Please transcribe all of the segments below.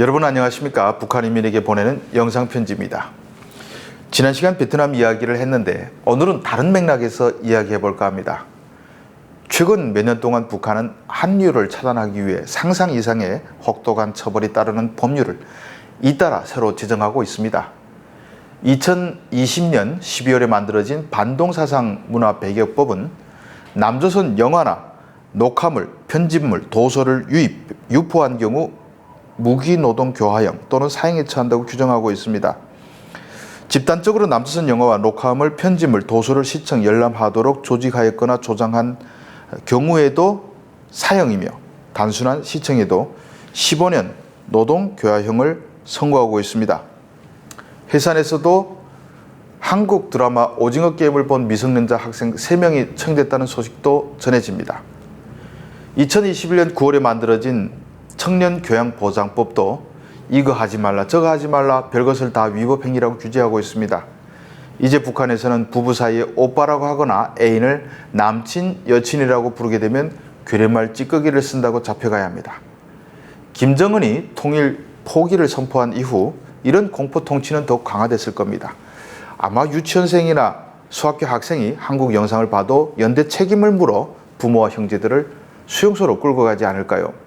여러분 안녕하십니까? 북한 인민에게 보내는 영상 편지입니다. 지난 시간 베트남 이야기를 했는데 오늘은 다른 맥락에서 이야기해 볼까 합니다. 최근 몇 년 동안 북한은 한류를 차단하기 위해 상상 이상의 혹독한 처벌이 따르는 법률을 잇따라 새로 제정하고 있습니다. 2020년 12월에 만들어진 반동사상 문화 배격법은 남조선 영화나 녹화물, 편집물, 도서를 유입, 유포한 경우 무기노동 교화형 또는 사형에 처한다고 규정하고 있습니다. 집단적으로 남조선 영화와 녹화물, 편집물, 도서를 시청, 열람하도록 조직하였거나 조장한 경우에도 사형이며 단순한 시청에도 15년 노동 교화형을 선고하고 있습니다. 해산에서도 한국 드라마 오징어 게임을 본 미성년자 학생 3명이 청됐다는 소식도 전해집니다. 2021년 9월에 만들어진 청년 교양 보장법도 이거 하지 말라 저거 하지 말라 별것을 다 위법 행위라고 규제하고 있습니다. 이제 북한에서는 부부 사이에 오빠라고 하거나 애인을 남친, 여친이라고 부르게 되면 괴뢰말 찌꺼기를 쓴다고 잡혀가야 합니다. 김정은이 통일 포기를 선포한 이후 이런 공포 통치는 더욱 강화됐을 겁니다. 아마 유치원생이나 수학교 학생이 한국 영상을 봐도 연대 책임을 물어 부모와 형제들을 수용소로 끌고 가지 않을까요?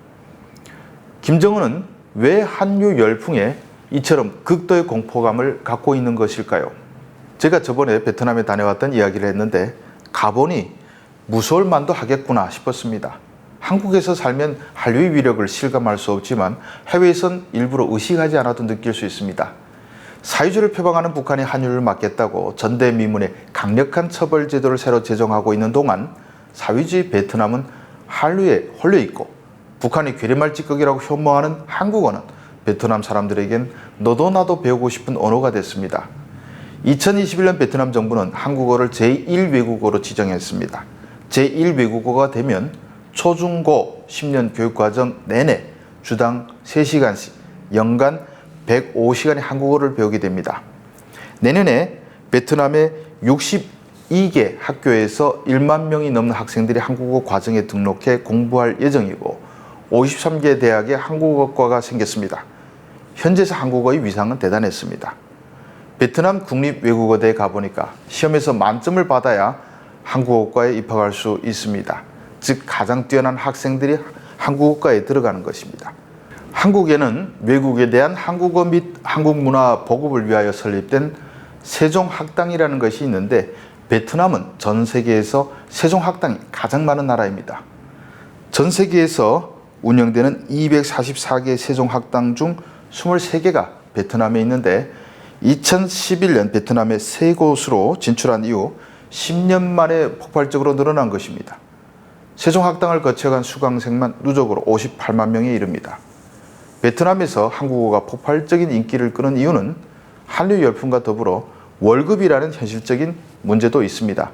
김정은은 왜 한류 열풍에 이처럼 극도의 공포감을 갖고 있는 것일까요? 제가 저번에 베트남에 다녀왔던 이야기를 했는데 가보니 무서울 만도 하겠구나 싶었습니다. 한국에서 살면 한류의 위력을 실감할 수 없지만 해외에선 일부러 의식하지 않아도 느낄 수 있습니다. 사회주의를 표방하는 북한이 한류를 막겠다고 전대미문의 강력한 처벌 제도를 새로 제정하고 있는 동안 사회주의 베트남은 한류에 홀려 있고 북한이 괴리말 찌꺼기라고 혐오하는 한국어는 베트남 사람들에겐 너도 나도 배우고 싶은 언어가 됐습니다. 2021년 베트남 정부는 한국어를 제1외국어로 지정했습니다. 제1외국어가 되면 초중고 10년 교육과정 내내 주당 3시간씩 연간 105시간의 한국어를 배우게 됩니다. 내년에 베트남의 62개 학교에서 1만 명이 넘는 학생들이 한국어 과정에 등록해 공부할 예정이고 53개 대학에 한국어과가 생겼습니다. 현재서 한국어의 위상은 대단했습니다. 베트남 국립외국어대에 가보니까 시험에서 만점을 받아야 한국어과에 입학할 수 있습니다. 즉 가장 뛰어난 학생들이 한국어과에 들어가는 것입니다. 한국에는 외국에 대한 한국어 및 한국 문화 보급을 위하여 설립된 세종학당이라는 것이 있는데 베트남은 전 세계에서 세종학당이 가장 많은 나라입니다. 전 세계에서 운영되는 244개 세종학당 중 23개가 베트남에 있는데 2011년 베트남에 세 곳으로 진출한 이후 10년 만에 폭발적으로 늘어난 것입니다. 세종학당을 거쳐간 수강생만 누적으로 58만 명에 이릅니다. 베트남에서 한국어가 폭발적인 인기를 끄는 이유는 한류 열풍과 더불어 월급이라는 현실적인 문제도 있습니다.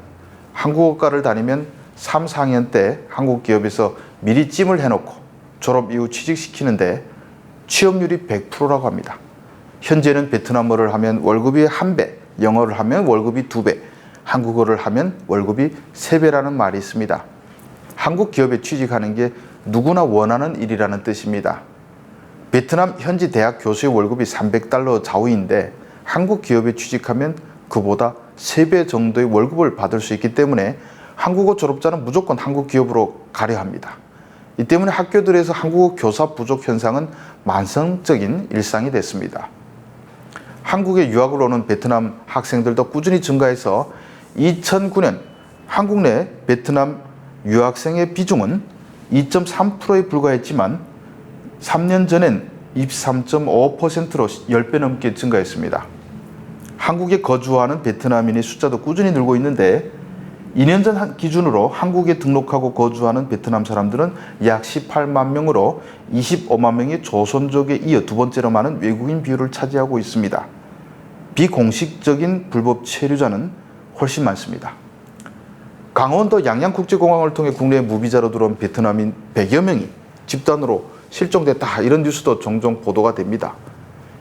한국어과를 다니면 3, 4학년 때 한국 기업에서 미리 찜을 해놓고 졸업 이후 취직시키는데 취업률이 100%라고 합니다. 현재는 베트남어를 하면 월급이 한 배, 영어를 하면 월급이 두 배, 한국어를 하면 월급이 세 배라는 말이 있습니다. 한국 기업에 취직하는 게 누구나 원하는 일이라는 뜻입니다. 베트남 현지 대학 교수의 월급이 300달러 좌우인데 한국 기업에 취직하면 그보다 3배 정도의 월급을 받을 수 있기 때문에 한국어 졸업자는 무조건 한국 기업으로 가려 합니다. 이 때문에 학교들에서 한국어 교사 부족 현상은 만성적인 일상이 됐습니다. 한국에 유학을 오는 베트남 학생들도 꾸준히 증가해서 2009년 한국 내 베트남 유학생의 비중은 2.3%에 불과했지만 3년 전엔 23.5%로 10배 넘게 증가했습니다. 한국에 거주하는 베트남인의 숫자도 꾸준히 늘고 있는데 2년 전 기준으로 한국에 등록하고 거주하는 베트남 사람들은 약 18만 명으로 25만 명이 조선족에 이어 두 번째로 많은 외국인 비율을 차지하고 있습니다. 비공식적인 불법 체류자는 훨씬 많습니다. 강원도 양양국제공항을 통해 국내에 무비자로 들어온 베트남인 100여 명이 집단으로 실종됐다 이런 뉴스도 종종 보도가 됩니다.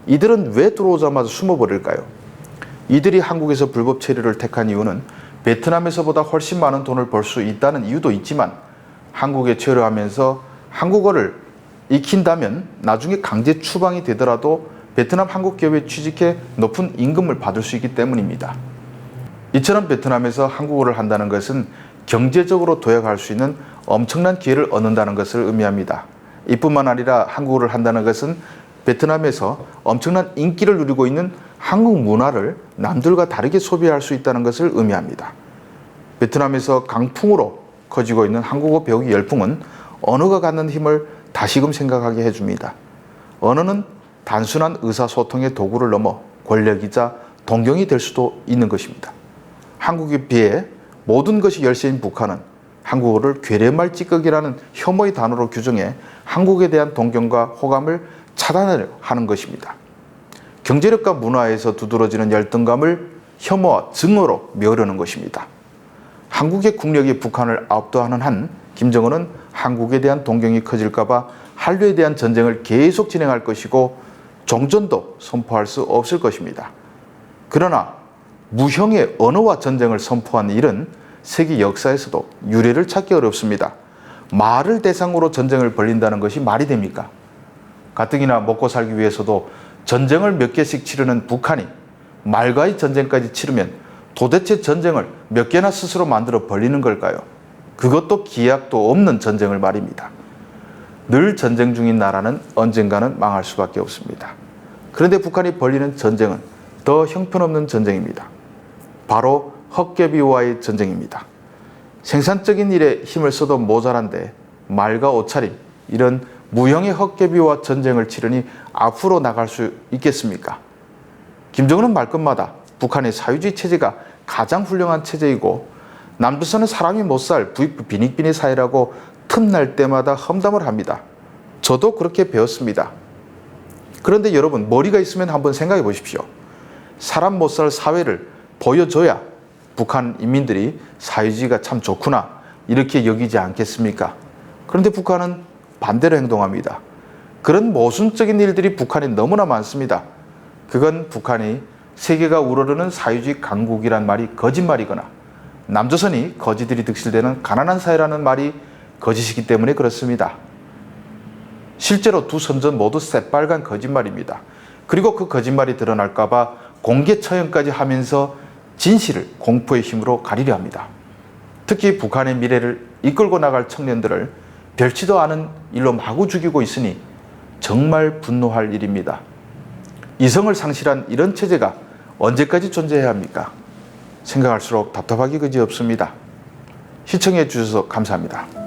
이들은 왜 들어오자마자 숨어버릴까요? 이들이 한국에서 불법 체류를 택한 이유는 베트남에서보다 훨씬 많은 돈을 벌 수 있다는 이유도 있지만 한국에 체류하면서 한국어를 익힌다면 나중에 강제 추방이 되더라도 베트남 한국 기업에 취직해 높은 임금을 받을 수 있기 때문입니다. 이처럼 베트남에서 한국어를 한다는 것은 경제적으로 도약할 수 있는 엄청난 기회를 얻는다는 것을 의미합니다. 이뿐만 아니라 한국어를 한다는 것은 베트남에서 엄청난 인기를 누리고 있는 한국 문화를 남들과 다르게 소비할 수 있다는 것을 의미합니다. 베트남에서 강풍으로 커지고 있는 한국어 배우기 열풍은 언어가 갖는 힘을 다시금 생각하게 해줍니다. 언어는 단순한 의사소통의 도구를 넘어 권력이자 동경이 될 수도 있는 것입니다. 한국에 비해 모든 것이 열세인 북한은 한국어를 괴뢰말 찌꺼기라는 혐오의 단어로 규정해 한국에 대한 동경과 호감을 차단하려 하는 것입니다. 경제력과 문화에서 두드러지는 열등감을 혐오와 증오로 메우려는 것입니다. 한국의 국력이 북한을 압도하는 한 김정은은 한국에 대한 동경이 커질까봐 한류에 대한 전쟁을 계속 진행할 것이고 종전도 선포할 수 없을 것입니다. 그러나 무형의 언어와 전쟁을 선포한 일은 세계 역사에서도 유례를 찾기 어렵습니다. 말을 대상으로 전쟁을 벌린다는 것이 말이 됩니까? 가뜩이나 먹고 살기 위해서도 전쟁을 몇 개씩 치르는 북한이 말과의 전쟁까지 치르면 도대체 전쟁을 몇 개나 스스로 만들어 벌리는 걸까요? 그것도 기약도 없는 전쟁을 말입니다. 늘 전쟁 중인 나라는 언젠가는 망할 수밖에 없습니다. 그런데 북한이 벌리는 전쟁은 더 형편없는 전쟁입니다. 바로 헛개비와의 전쟁입니다. 생산적인 일에 힘을 써도 모자란데 말과 옷차림 이런 무형의 헛개비와 전쟁을 치르니 앞으로 나갈 수 있겠습니까? 김정은은 말끝마다 북한의 사회주의 체제가 가장 훌륭한 체제이고 남조선은 사람이 못 살 부익부 빈익빈의 사회라고 틈날 때마다 험담을 합니다. 저도 그렇게 배웠습니다. 그런데 여러분 머리가 있으면 한번 생각해 보십시오. 사람 못 살 사회를 보여줘야 북한 인민들이 사회주의가 참 좋구나 이렇게 여기지 않겠습니까? 그런데 북한은 반대로 행동합니다. 그런 모순적인 일들이 북한에 너무나 많습니다. 그건 북한이 세계가 우러르는 사회주의 강국이란 말이 거짓말이거나 남조선이 거지들이 득실되는 가난한 사회라는 말이 거짓이기 때문에 그렇습니다. 실제로 두 선전 모두 새빨간 거짓말입니다. 그리고 그 거짓말이 드러날까봐 공개 처형까지 하면서 진실을 공포의 힘으로 가리려 합니다. 특히 북한의 미래를 이끌고 나갈 청년들을 별치도 않은 일로 마구 죽이고 있으니 정말 분노할 일입니다. 이성을 상실한 이런 체제가 언제까지 존재해야 합니까? 생각할수록 답답하기 그지 없습니다. 시청해 주셔서 감사합니다.